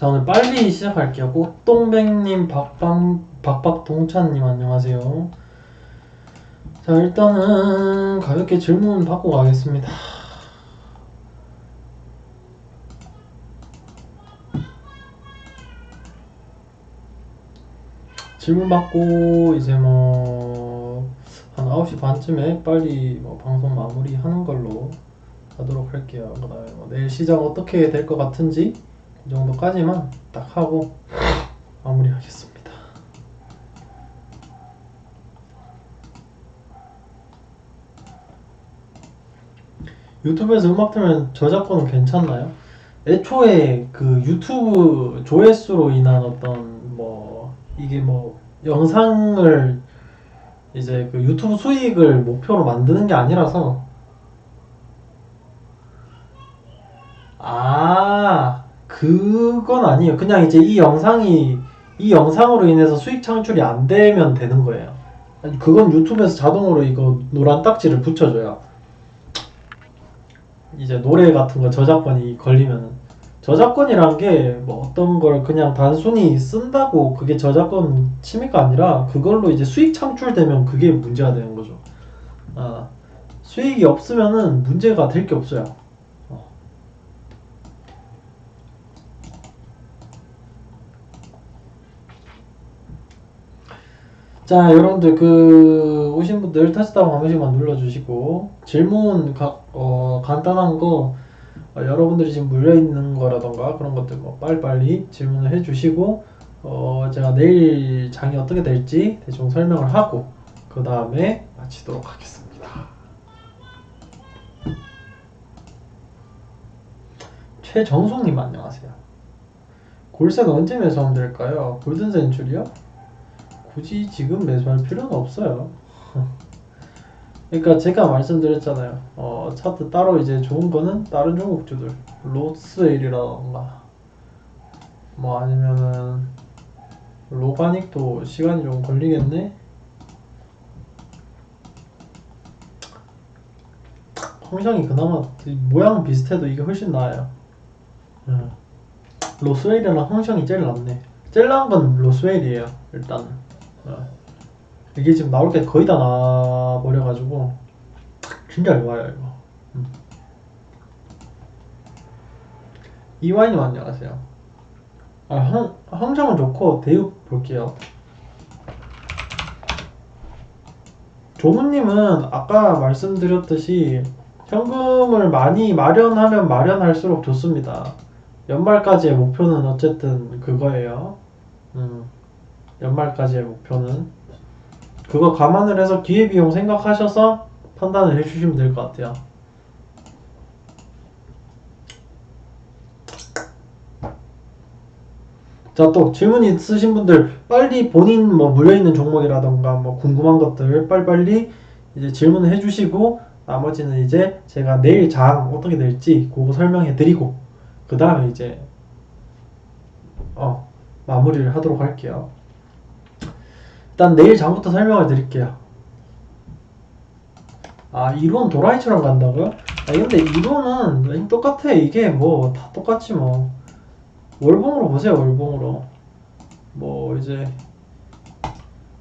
자 오늘 빨리 시작할게요. 꽃동백님, 박방 박박동찬님 안녕하세요. 자 일단은 가볍게 질문 받고 가겠습니다. 질문 받고 이제 뭐 한 9시 반쯤에 빨리 뭐 방송 마무리 하는 걸로 하도록 할게요. 그다음에 뭐 내일 시작 어떻게 될 것 같은지 그 정도까지만 딱 하고 마무리하겠습니다. 유튜브에서 음악 틀면 저작권은 괜찮나요? 애초에 그 유튜브 조회수로 인한 어떤 뭐 이게 뭐 영상을 이제 그 유튜브 수익을 목표로 만드는 게 아니라서 아 그건 아니에요. 그냥 이제 이 영상이 이 영상으로 인해서 수익 창출이 안 되면 되는 거예요. 그건 유튜브에서 자동으로 이거 노란 딱지를 붙여줘요. 이제 노래 같은 거 저작권이 걸리면은 저작권이란 게 뭐 어떤 걸 그냥 단순히 쓴다고 그게 저작권 침해가 아니라 그걸로 이제 수익 창출되면 그게 문제가 되는 거죠. 아, 수익이 없으면은 문제가 될 게 없어요. 어. 자, 여러분들 그 오신 분들 터치다운 한 번씩만 눌러주시고 질문 가, 어, 간단한 거 어, 여러분들이 지금 물려 있는 거라던가 그런 것들 뭐 빨리빨리 질문을 해주시고 어, 제가 내일 장이 어떻게 될지 대충 설명을 하고 그 다음에 마치도록 하겠습니다. 최정숙님 안녕하세요. 골세는 언제 매수하면 될까요? 골든 센츄리요? 굳이 지금 매수할 필요는 없어요. 그러니까 제가 말씀드렸잖아요. 어, 차트 따로 이제 좋은 거는 다른 종목주들, 로스웰이라던가, 뭐 아니면은 로가닉도 시간이 좀 걸리겠네. 홍상이 그나마 모양은 비슷해도 이게 훨씬 나아요. 음. 로스웰이랑 홍상이 제일 낫네. 제일 나은 건 로스웰이에요. 일단은. 어. 이게 지금 나올 게 거의 다 나버려가지고 진짜 좋아요 이거. 음. 이와인님 안녕하세요? 아, 황, 황정은 좋고 대육 볼게요. 조문님은 아까 말씀드렸듯이 현금을 많이 마련하면 마련할수록 좋습니다. 연말까지의 목표는 어쨌든 그거예요. 음, 연말까지의 목표는 그거 감안을 해서 기회비용 생각하셔서 판단을 해주시면 될 것 같아요. 자, 또 질문 있으신 분들 빨리 본인 뭐 물려있는 종목이라던가 뭐 궁금한 것들 빨리빨리 이제 질문을 해주시고 나머지는 이제 제가 내일 장 어떻게 될지 그거 설명해 드리고 그 다음에 이제 어 마무리를 하도록 할게요. 일단 내일 장부터 설명을 드릴게요. 아 이론 도라이처럼 간다고요? 아 근데 이론은 똑같아. 이게 뭐 다 똑같지 뭐. 월봉으로 보세요 월봉으로. 뭐 이제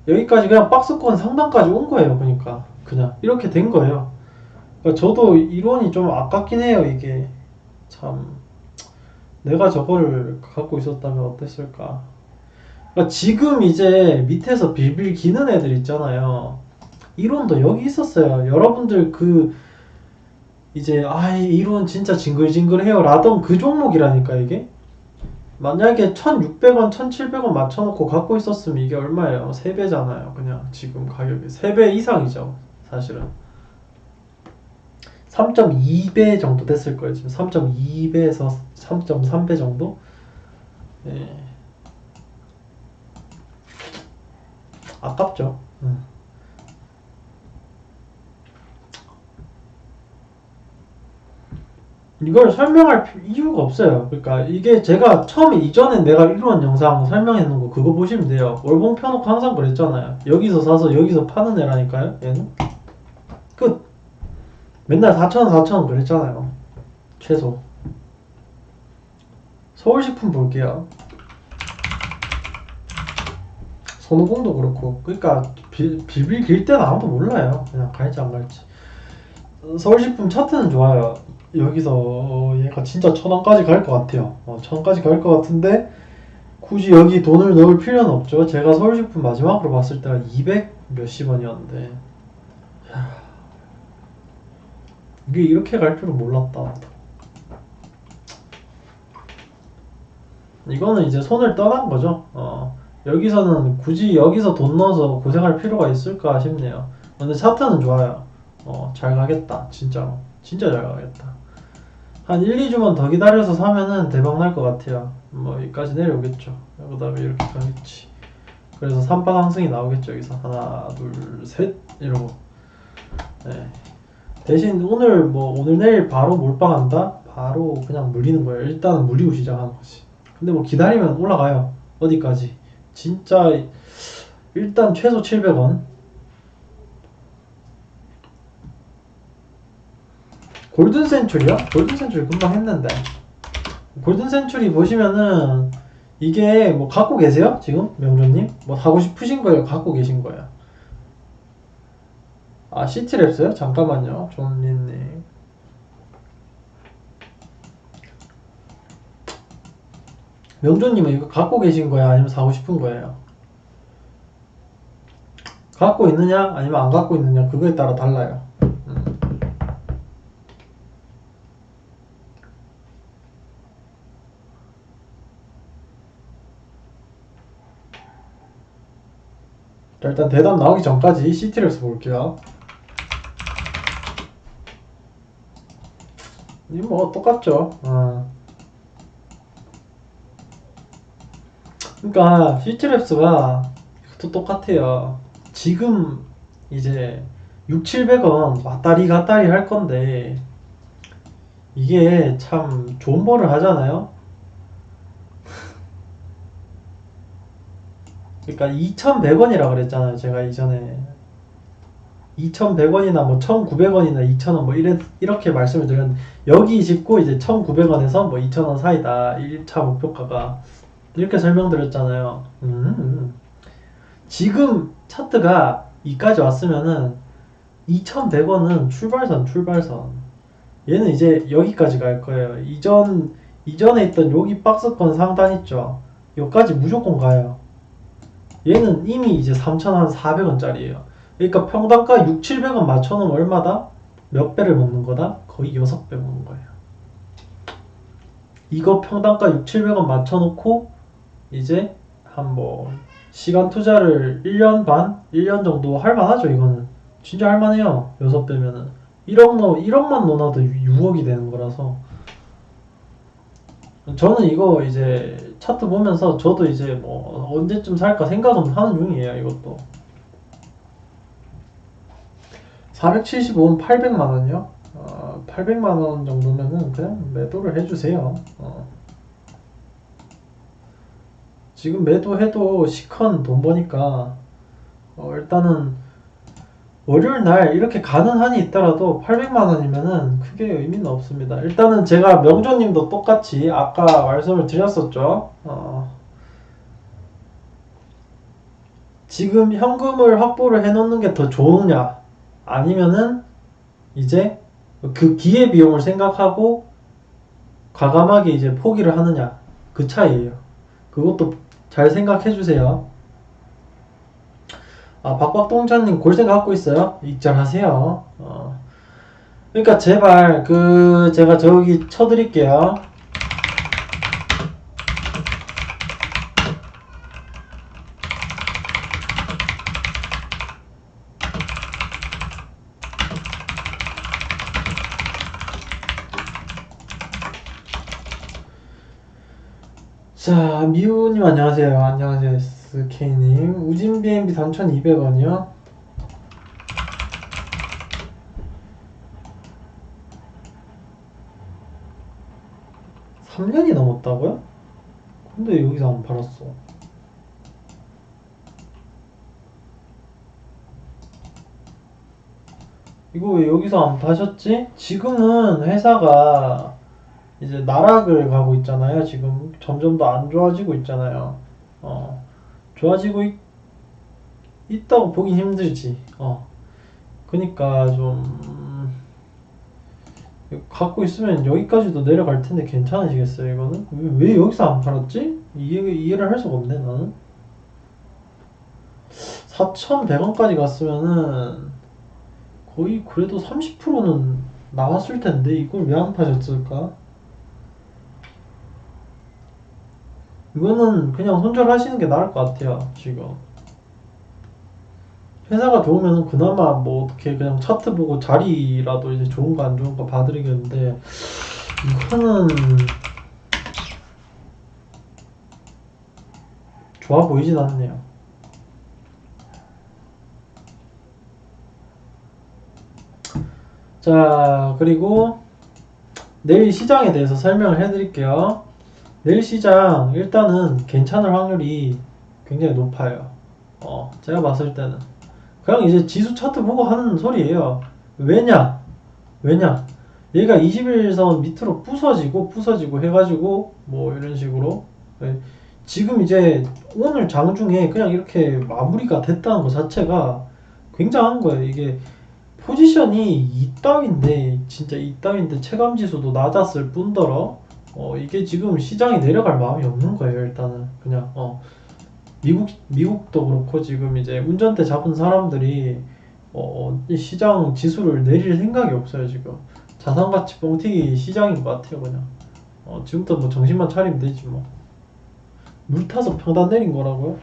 여기까지 그냥 박스권 상단까지 온 거예요 그러니까. 그냥 이렇게 된 거예요. 그러니까 저도 이론이 좀 아깝긴 해요 이게. 참. 내가 저거를 갖고 있었다면 어땠을까 그러니까 지금 이제 밑에서 빌빌 기는 애들 있잖아요. 이론도 여기 있었어요. 여러분들 그 이제 아 이론 진짜 징글징글해요. 라던 그 종목이라니까 이게. 만약에 1600원 1700원 맞춰놓고 갖고 있었으면 이게 얼마예요? 3배잖아요 그냥. 지금 가격이. 3배 이상이죠 사실은. 3.2배 정도 됐을 거예요 지금. 3.2배에서 3.3배 정도? 예. 아깝죠. 음. 이걸 설명할 피- 이유가 없어요. 그러니까 이게 제가 처음에 이전에 내가 이런 영상 설명했는 거 그거 보시면 돼요. 월봉 펴놓고 항상 그랬잖아요. 여기서 사서 여기서 파는 애라니까요. 얘는 끝. 맨날 4천 원 4천 원 그랬잖아요. 최소. 서울식품 볼게요. 손오공도 그렇고 그러니까 비, 비빌 길 때는 아무도 몰라요. 그냥 갈지 안 갈지. 어, 서울식품 차트는 좋아요. 여기서 어, 얘가 진짜 천 원까지 갈 것 같아요. 어, 천 원까지 갈 것 같은데 굳이 여기 돈을 넣을 필요는 없죠. 제가 서울식품 마지막으로 봤을 때가 200 몇십 원이었는데 야, 이게 이렇게 갈 줄은 몰랐다. 이거는 이제 손을 떠난 거죠. 어, 여기서는 굳이 여기서 돈 넣어서 고생할 필요가 있을까 싶네요. 근데 차트는 좋아요. 어, 잘 가겠다. 진짜로. 진짜 잘 가겠다. 한 1, 2주만 더 기다려서 사면은 대박 날 것 같아요. 뭐, 여기까지 내려오겠죠. 그 다음에 이렇게 가겠지. 그래서 3방 항승이 나오겠죠. 여기서. 하나, 둘, 셋. 이러고. 네. 대신 오늘 뭐, 오늘 내일 바로 몰빵한다? 바로 그냥 물리는 거예요. 일단은 물리고 시작하는 거지. 근데 뭐 기다리면 올라가요. 어디까지. 진짜, 일단 최소 700원. 골든 센츄리요? 골든 센츄리 금방 했는데. 골든 센츄리 보시면은 이게 뭐 갖고 계세요? 지금 명조님? 뭐 하고 싶으신 거예요? 갖고 계신 거예요? 아 시티랩스요? 잠깐만요, 존리님. 명조님은 이거 갖고 계신 거야? 아니면 사고 싶은 거예요? 갖고 있느냐? 아니면 안 갖고 있느냐? 그거에 따라 달라요. 음. 자, 일단 대답 나오기 전까지 시티랩스 볼게요. 이뭐 똑같죠. 어. 그러니까 시티랩스가 이것도 똑같아요. 지금 이제 6, 700원 왔다리 갔다리 할 건데 이게 참 좋은 벌을 하잖아요. 그러니까 2,100원이라 그랬잖아요. 제가 이전에 2,100원이나 뭐 1,900원이나 2,000원 뭐 이래, 이렇게 말씀을 드렸는데 여기 짚고 이제 1,900원에서 뭐 2,000원 사이다. 1차 목표가가 이렇게 설명드렸잖아요. 음. 지금 차트가 이까지 왔으면은 2,100원은 출발선 출발선. 얘는 이제 여기까지 갈 거예요. 이전 이전에 있던 여기 박스권 상단 있죠. 여기까지 무조건 가요. 얘는 이미 이제 3,400원짜리예요. 그러니까 평당가 6, 700원 맞춰놓으면 얼마다? 몇 배를 먹는 거다? 거의 6배 먹는 거예요. 이거 평당가 6, 700원 맞춰놓고 이제 한뭐 시간 투자를 1년 반? 1년 정도 할 만하죠 이거는. 진짜 할 만해요. 6배면은. 1억 넣 1억만 넣어놔도 6억이 되는 거라서 저는 이거 이제 차트 보면서 저도 이제 뭐 언제쯤 살까 생각은 하는 중이에요 이것도 475원 800만 원이요? 어, 800만 원 정도면은 그냥 매도를 해주세요 어. 지금 매도해도 시컨 돈 버니까 어, 일단은 월요일 날 이렇게 가는 한이 있더라도 800만 원이면은 크게 의미는 없습니다. 일단은 제가 명조님도 똑같이 아까 말씀을 드렸었죠. 어, 지금 현금을 확보를 해놓는 게 더 좋으냐? 아니면은 이제 그 기회 비용을 생각하고 과감하게 이제 포기를 하느냐? 그 차이예요. 그것도 잘 생각해 주세요. 아, 박박동자님 골생 갖고 있어요? 입장하세요. 어. 그러니까 제발 그 제가 저기 쳐드릴게요. 자, 미우님 안녕하세요. 안녕하세요. SK님. 우진 BNB 3,200원이요. 삼년이 넘었다고요? 근데 여기서 안 팔았어. 이거 왜 여기서 안 파셨지? 지금은 회사가 이제 나락을 가고 있잖아요. 지금 점점 더 안 좋아지고 있잖아요. 어, 좋아지고 있, 있다고 보긴 힘들지. 어, 그니까 좀 음, 갖고 있으면 여기까지도 내려갈 텐데 괜찮으시겠어요? 이거는 왜, 왜 여기서 안 팔았지? 이해 이해를 할 수가 없네 나는. 4,100원까지 갔으면은 거의 그래도 30%는 나왔을 텐데 이걸 왜 안 파셨을까? 이거는 그냥 손절하시는 게 나을 것 같아요 지금 회사가 좋으면 그나마 뭐 어떻게 그냥 차트 보고 자리라도 이제 좋은 거 안 좋은 거 봐드리겠는데 이거는 좋아 보이진 않네요 자, 그리고 내일 시장에 대해서 설명을 해 드릴게요. 내일 시장 일단은 괜찮을 확률이 굉장히 높아요. 어, 제가 봤을 때는 그냥 이제 지수 차트 보고 하는 소리예요. 왜냐? 왜냐? 얘가 21선 밑으로 부서지고 부서지고 해가지고 뭐 이런 식으로 네. 지금 이제 오늘 장중에 그냥 이렇게 마무리가 됐다는 것 자체가 굉장한 거예요. 이게 포지션이 이따윈데 진짜 이따윈데 체감 지수도 낮았을 뿐더러 어 이게 지금 시장이 내려갈 마음이 없는 거예요 일단은. 그냥 어. 미국 미국도 그렇고 지금 이제 운전대 잡은 사람들이 어, 이 시장 지수를 내릴 생각이 없어요 지금. 자산가치 뻥튀기 시장인 것 같아요 그냥. 어, 지금부터 뭐 정신만 차리면 되지 뭐 물 타서 평단 내린 거라고요?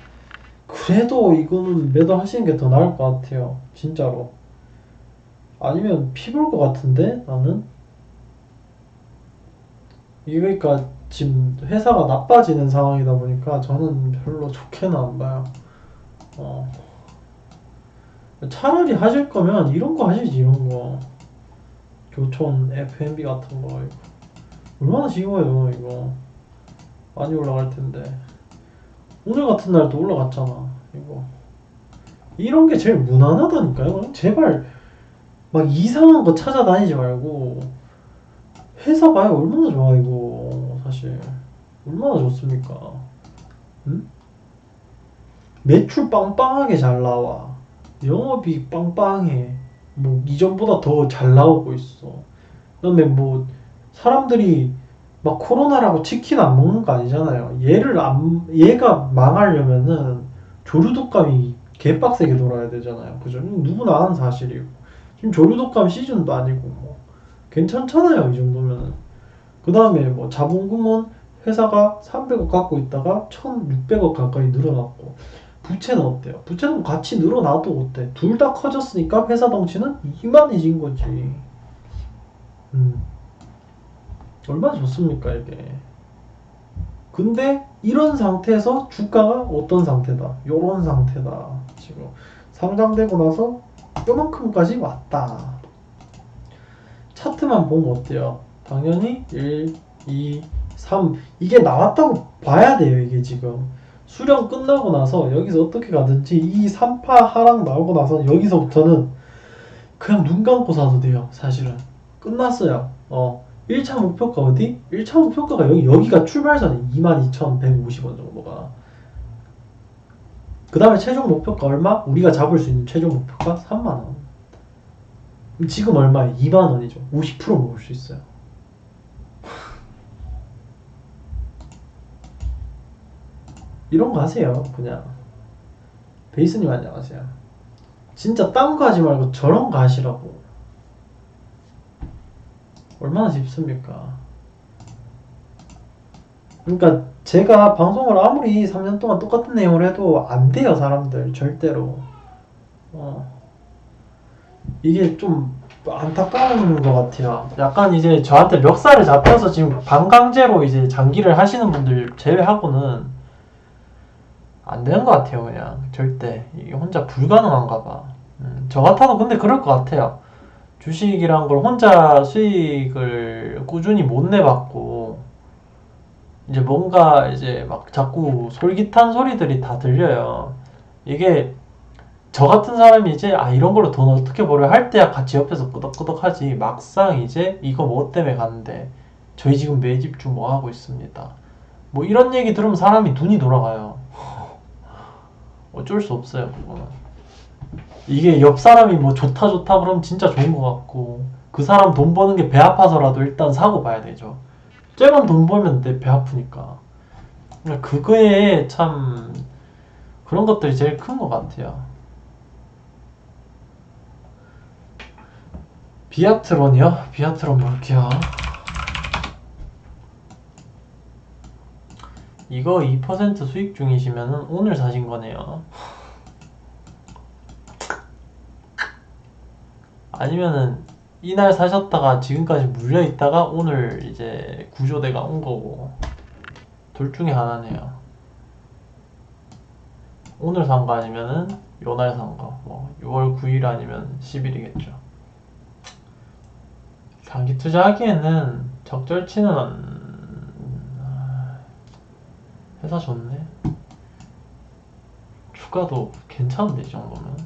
그래도 이거는 매도하시는 게 더 나을 것 같아요 진짜로. 아니면 피볼 것 같은데 나는 그러니까 지금 회사가 나빠지는 상황이다 보니까 저는 별로 좋게는 안 봐요. 어. 차라리 하실 거면 이런 거 하시지 이런 거. 교촌 F&B 같은 거 이거. 얼마나 쉬워요 이거. 많이 올라갈 텐데. 오늘 같은 날도 올라갔잖아 이거. 이런 게 제일 무난하다니까요. 제발 막 이상한 거 찾아다니지 말고 회사 봐요 얼마나 좋아 이거 사실. 얼마나 좋습니까? 응? 매출 빵빵하게 잘 나와. 영업이 빵빵해. 뭐 이전보다 더 잘 나오고 있어. 그다음에 뭐 사람들이 막 코로나라고 치킨 안 먹는 거 아니잖아요. 얘를 안 얘가 망하려면은 조류독감이 개빡세게 돌아야 되잖아요. 그죠? 누구나 아는 사실이고. 지금 조류독감 시즌도 아니고 뭐 괜찮잖아요 이 정도면은 그 다음에 뭐 자본금은 회사가 300억 갖고 있다가 1600억 가까이 늘어났고 부채는 어때요? 부채는 같이 늘어나도 어때? 둘 다 커졌으니까 회사 덩치는 이만해진 거지 음. 얼마나 좋습니까 이게 근데 이런 상태에서 주가가 어떤 상태다 요런 상태다 지금 상장되고 나서 요만큼까지 왔다. 차트만 보면 어때요? 당연히 1, 2, 3 이게 나왔다고 봐야 돼요 이게 지금 수령 끝나고 나서 여기서 어떻게 가든지 이 3파 하락 나오고 나서 여기서부터는 그냥 눈 감고 사도 돼요 사실은 끝났어요 어 1차 목표가 어디? 1차 목표가가 여기 여기가 출발선이 22,150원 정도가 그 다음에 최종 목표가 얼마? 우리가 잡을 수 있는 최종 목표가 3만원. 지금 얼마에? 2만 원이죠. 50% 먹을 수 있어요. 이런 거 하세요. 그냥. 베이스님 안녕하세요. 진짜 딴 거 하지 말고 저런 거 하시라고. 얼마나 쉽습니까? 그러니까 제가 방송을 아무리 3년 동안 똑같은 내용을 해도 안 돼요, 사람들. 절대로. 어. 이게 좀 안타까운 것 같아요. 약간 이제 저한테 멱살을 잡혀서 지금 반강제로 이제 장기를 하시는 분들 제외하고는 안 되는 것 같아요, 그냥. 절대. 이게 혼자 불가능한가 봐. 음, 저 같아도 근데 그럴 것 같아요. 주식이란 걸 혼자 수익을 꾸준히 못 내봤고, 이제 뭔가 이제 막 자꾸 솔깃한 소리들이 다 들려요. 이게 저 같은 사람이 이제 아 이런 걸로 돈 어떻게 벌어 할 때야 같이 옆에서 끄덕끄덕하지 막상 이제 이거 뭐 때문에 갔는데 저희 지금 매집주 뭐 하고 있습니다. 뭐 이런 얘기 들으면 사람이 눈이 돌아가요. 어쩔 수 없어요, 그거는. 이게 옆 사람이 뭐 좋다 좋다 그러면 진짜 좋은 것 같고 그 사람 돈 버는 게 배 아파서라도 일단 사고 봐야 되죠. 쟤만 돈 벌면 내 배 아프니까. 그러니까 그거에 참 그런 것들이 제일 큰 것 같아요. 비아트론이요? 비아트론 볼게요. 이거 2% 수익 중이시면은 오늘 사신 거네요. 아니면은 이날 사셨다가 지금까지 물려 있다가 오늘 이제 구조대가 온 거고 둘 중에 하나네요. 오늘 산 거 아니면은 요날 산 거. 뭐 6월 9일 아니면 10일이겠죠. 장기 투자하기에는 적절치는 안- 회사 좋네. 주가도 괜찮은데 이 정도면.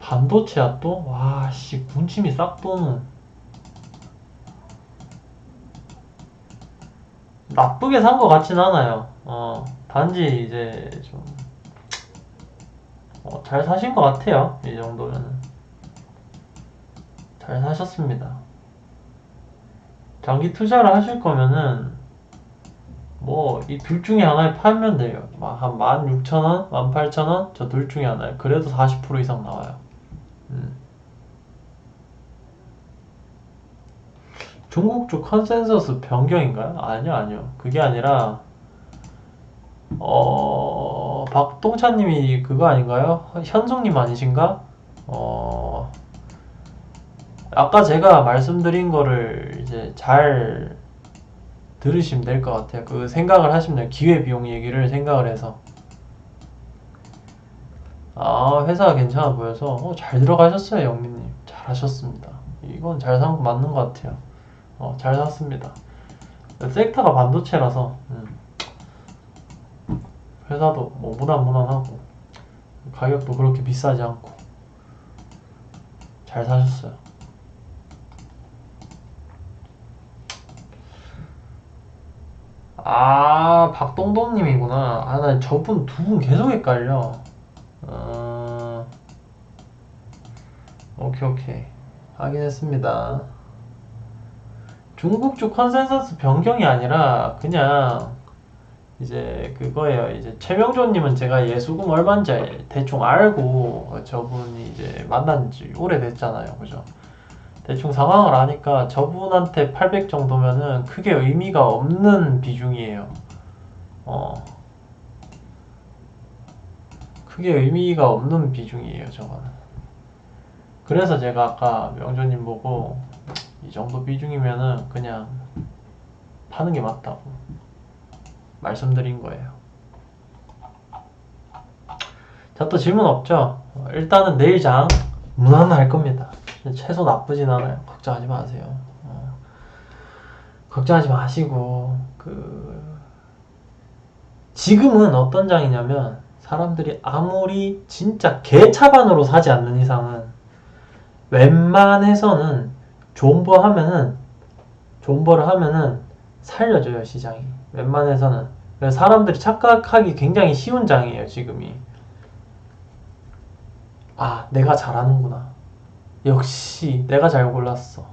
반도체야 또? 와, 씨, 군침이 싹 도는. 나쁘게 산 것 같진 않아요. 어, 단지 이제 좀, 어, 잘 사신 것 같아요. 이 정도면은. 잘 사셨습니다. 장기 투자를 하실 거면은, 뭐, 이 둘 중에 하나에 팔면 돼요. 막한 16,000원, 18,000원? 저 둘 중에 하나에. 그래도 40% 이상 나와요. 음. 중국 쪽 컨센서스 변경인가요? 아니요, 아니요. 그게 아니라, 어, 박동찬님이 그거 아닌가요? 현숙님 아니신가? 어, 아까 제가 말씀드린 거를 이제 잘 들으시면 될 것 같아요. 그 생각을 하시면 돼요. 기회비용 얘기를 생각을 해서. 아, 회사가 괜찮아 보여서, 어, 잘 들어가셨어요, 영민님. 잘 하셨습니다. 이건 잘 산 거 맞는 것 같아요. 어, 잘 샀습니다. 섹터가 반도체라서, 음. 회사도 뭐 무난무난하고, 가격도 그렇게 비싸지 않고, 잘 사셨어요. 아, 박동동님이구나. 아, 나 저분 두 분 계속 헷갈려. 어... 오케이, 오케이. 확인했습니다. 중국 쪽 컨센서스 변경이 아니라 그냥 이제 그거예요. 이제 최명조님은 제가 예수금 얼마인지 대충 알고 저분이 이제 만난 지 오래됐잖아요. 그죠? 대충 상황을 아니까 저분한테 800 정도면은 크게 의미가 없는 비중이에요. 어. 크게 의미가 없는 비중이에요, 저거는. 그래서 제가 아까 명조님 보고 이 정도 비중이면은 그냥 파는 게 맞다고 말씀드린 거예요. 자, 또 질문 없죠? 어, 일단은 내일 장 무난할 겁니다. 최소 나쁘진 않아요. 걱정하지 마세요. 어. 걱정하지 마시고 그 지금은 어떤 장이냐면 사람들이 아무리 진짜 개차반으로 사지 않는 이상은 웬만해서는 존버 하면은 존버를 하면은 살려줘요 시장이 웬만해서는 사람들이 착각하기 굉장히 쉬운 장이에요 지금이. 아 내가 잘하는구나. 역시 내가 잘 골랐어.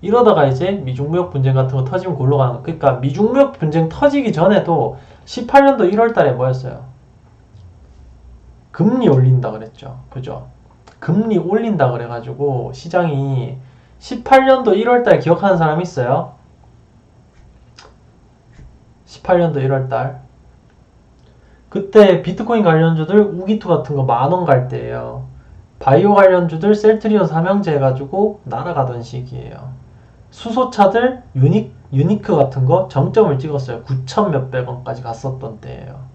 이러다가 이제 미중무역 분쟁 같은 거 터지면 골로 가는 거. 그러니까 미중무역 분쟁 터지기 전에도 18년도 1월 달에 뭐였어요? 금리 올린다 그랬죠. 그죠? 금리 올린다 그래가지고 시장이 18년도 1월 달 기억하는 사람 있어요? 18년도 1월달 그때 비트코인 관련주들 우기투 같은 거 만 원 갈 때예요. 바이오 관련주들 셀트리온 삼형제 해가지고 날아가던 시기예요. 수소차들 유닉 유니크 같은 거 정점을 찍었어요. 9천 몇백 원까지 갔었던 때예요.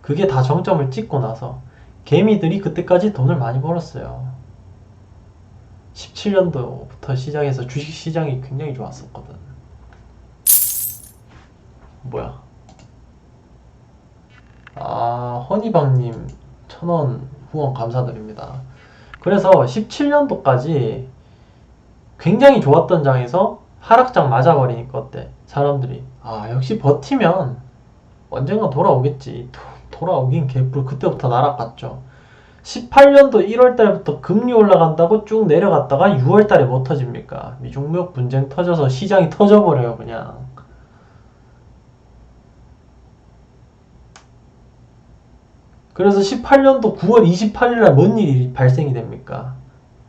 그게 다 정점을 찍고 나서 개미들이 그때까지 돈을 많이 벌었어요. 17년도부터 시작해서 주식 시장이 굉장히 좋았었거든. 뭐야? 아, 허니방님 천원 후원 감사드립니다. 그래서 17년도까지 굉장히 좋았던 장에서 하락장 맞아버리니까 어때? 사람들이 아 역시 버티면 언젠가 돌아오겠지. 도- 돌아오긴 개뿔 그때부터 날아갔죠. 18년도 1월 달부터 금리 올라간다고 쭉 내려갔다가 6월 달에 뭐 터집니까? 미중무역 분쟁 터져서 시장이 터져버려요, 그냥. 그래서 18년도 9월 28일 날 뭔 일이 발생이 됩니까?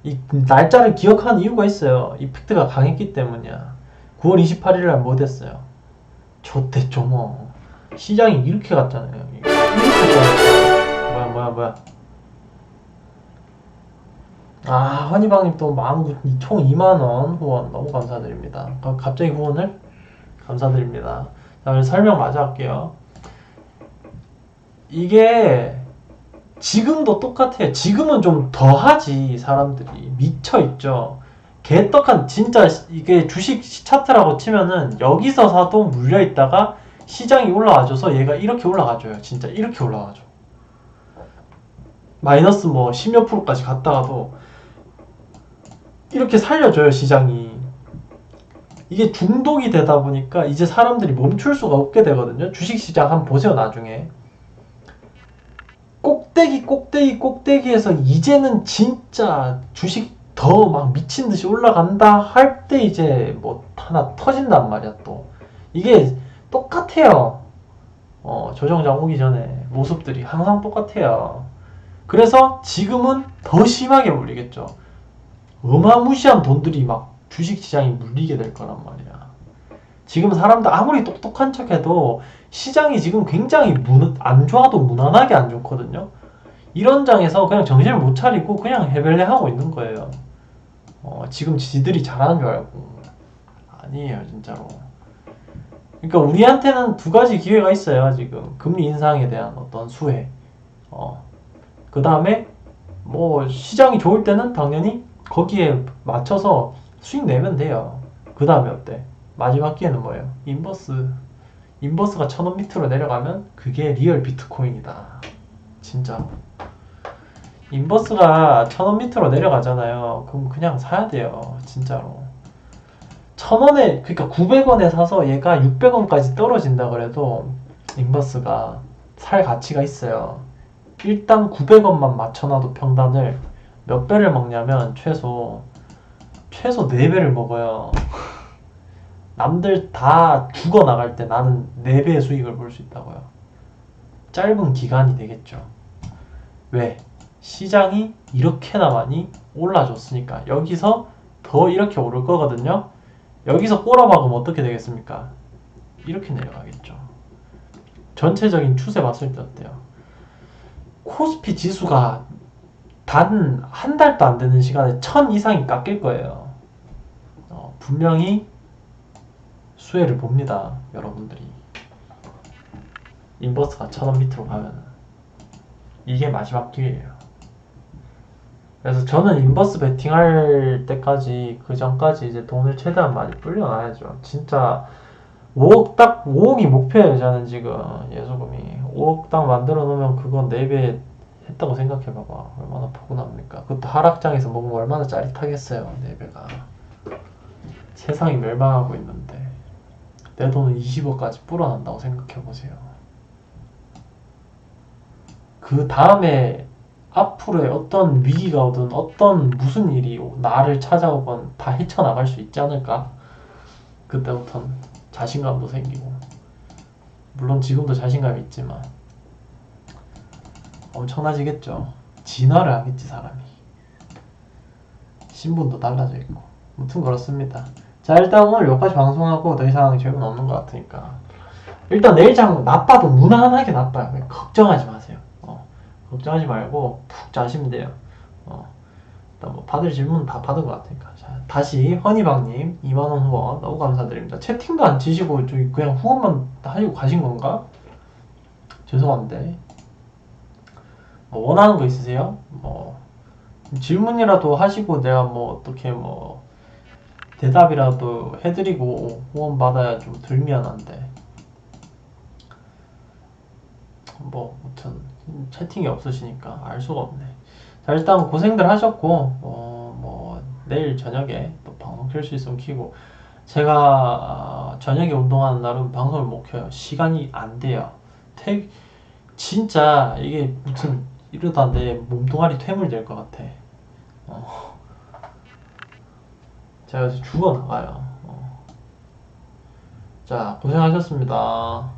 이 날짜를 기억하는 이유가 있어요. 이펙트가 강했기 때문이야. 9월 28일 날 뭐 됐어요? 좋댔죠 뭐. 시장이 이렇게 갔잖아요. 이렇게. 뭐야 뭐야 뭐야. 아 허니방님 또 마음 총 2만원 후원 너무 감사드립니다. 어, 갑자기 후원을 감사드립니다. 자 설명 마저 할게요. 이게 지금도 똑같아요. 지금은 좀 더하지 사람들이 미쳐 있죠. 개떡한 진짜 이게 주식 차트라고 치면은 여기서 사도 물려 있다가 시장이 올라와줘서 얘가 이렇게 올라가줘요. 진짜 이렇게 올라가죠. 마이너스 뭐 10몇 프로까지 갔다가도 이렇게 살려줘요 시장이. 이게 중독이 되다 보니까 이제 사람들이 멈출 수가 없게 되거든요. 주식시장 한번 보세요 나중에. 꼭대기 꼭대기 꼭대기에서 이제는 진짜 주식 더 막 미친 듯이 올라간다 할 때 이제 뭐 하나 터진단 말이야 또. 이게 똑같아요. 어 조정장 오기 전에 모습들이 항상 똑같아요. 그래서 지금은 더 심하게 물리겠죠. 어마무시한 돈들이 막 주식시장이 물리게 될 거란 말이야 지금 사람들 아무리 똑똑한 척해도 시장이 지금 굉장히 무, 안 좋아도 무난하게 안 좋거든요. 이런 장에서 그냥 정신을 못 차리고 그냥 해벨레 하고 있는 거예요. 어, 지금 지들이 잘하는 줄 알고. 아니에요, 진짜로. 그러니까 우리한테는 두 가지 기회가 있어요, 지금. 금리 인상에 대한 어떤 수혜. 어. 그 다음에, 뭐, 시장이 좋을 때는 당연히 거기에 맞춰서 수익 내면 돼요. 그 다음에 어때? 마지막 기회는 뭐예요? 인버스. 인버스가 천원 밑으로 내려가면 그게 리얼 비트코인이다. 진짜. 인버스가 천원 밑으로 내려가잖아요. 그럼 그냥 사야 돼요. 진짜로. 천 원에, 그러니까 900원에 사서 얘가 600원까지 떨어진다 그래도 인버스가 살 가치가 있어요. 일단 900원만 맞춰놔도 평단을 몇 배를 먹냐면 최소, 최소 4배를 먹어요. 남들 다 죽어 나갈 때 나는 4배의 수익을 볼 수 있다고요. 짧은 기간이 되겠죠. 왜? 시장이 이렇게나 많이 올라줬으니까 여기서 더 이렇게 오를 거거든요. 여기서 꼬라박으면 어떻게 되겠습니까? 이렇게 내려가겠죠. 전체적인 추세 봤을 때 어때요? 코스피 지수가 단 한 달도 안 되는 시간에 천 이상이 깎일 거예요. 어, 분명히 수혜를 봅니다. 여러분들이. 인버스가 천원 밑으로 가면 이게 마지막 기회예요. 그래서 저는 인버스 베팅할 때까지 그 전까지 이제 돈을 최대한 많이 불려놔야죠. 진짜 5억 딱 5억이 목표예요. 저는 지금 예수금이 5억 딱 만들어 놓으면 그건 4배 했다고 생각해 봐봐. 얼마나 포근합니까? 그것도 하락장에서 먹으면 얼마나 짜릿하겠어요. 4배가. 세상이 멸망하고 있는데 내 돈은 20억까지 불어난다고 생각해 보세요. 그 다음에 앞으로의 어떤 위기가 오든 어떤 무슨 일이 나를 찾아오건 다 헤쳐나갈 수 있지 않을까? 그때부터는 자신감도 생기고 물론 지금도 자신감이 있지만 엄청나지겠죠. 진화를 하겠지 사람이. 신분도 달라져 있고. 무튼 그렇습니다. 자 일단 오늘 여기까지 방송하고 더 이상 질문 없는 것 같으니까 일단 내일 장 나빠도 무난하게 나빠요. 걱정하지 마세요. 어, 걱정하지 말고 푹 자시면 돼요. 어, 일단 뭐 받을 질문 다 받은 것 같으니까 자 다시 허니방님 2만원 후원 너무 감사드립니다. 채팅도 안 치시고 저기 그냥 후원만 하시고 가신 건가? 죄송한데 뭐 원하는 거 있으세요? 뭐 질문이라도 하시고 내가 뭐 어떻게 뭐 대답이라도 해드리고 후원 받아야 좀 덜 미안한데. 뭐 아무튼 채팅이 없으시니까 알 수가 없네. 자 일단 고생들 하셨고 어, 뭐 내일 저녁에 또 방송 켤 수 있으면 키고. 제가 아, 저녁에 운동하는 날은 방송을 못 켜요. 시간이 안 돼요. 퇴 진짜 이게 무슨 이러다 내 몸뚱아리 퇴물 될 것 같아. 어. 제가 그래서 죽어 나가요 어. 자 고생하셨습니다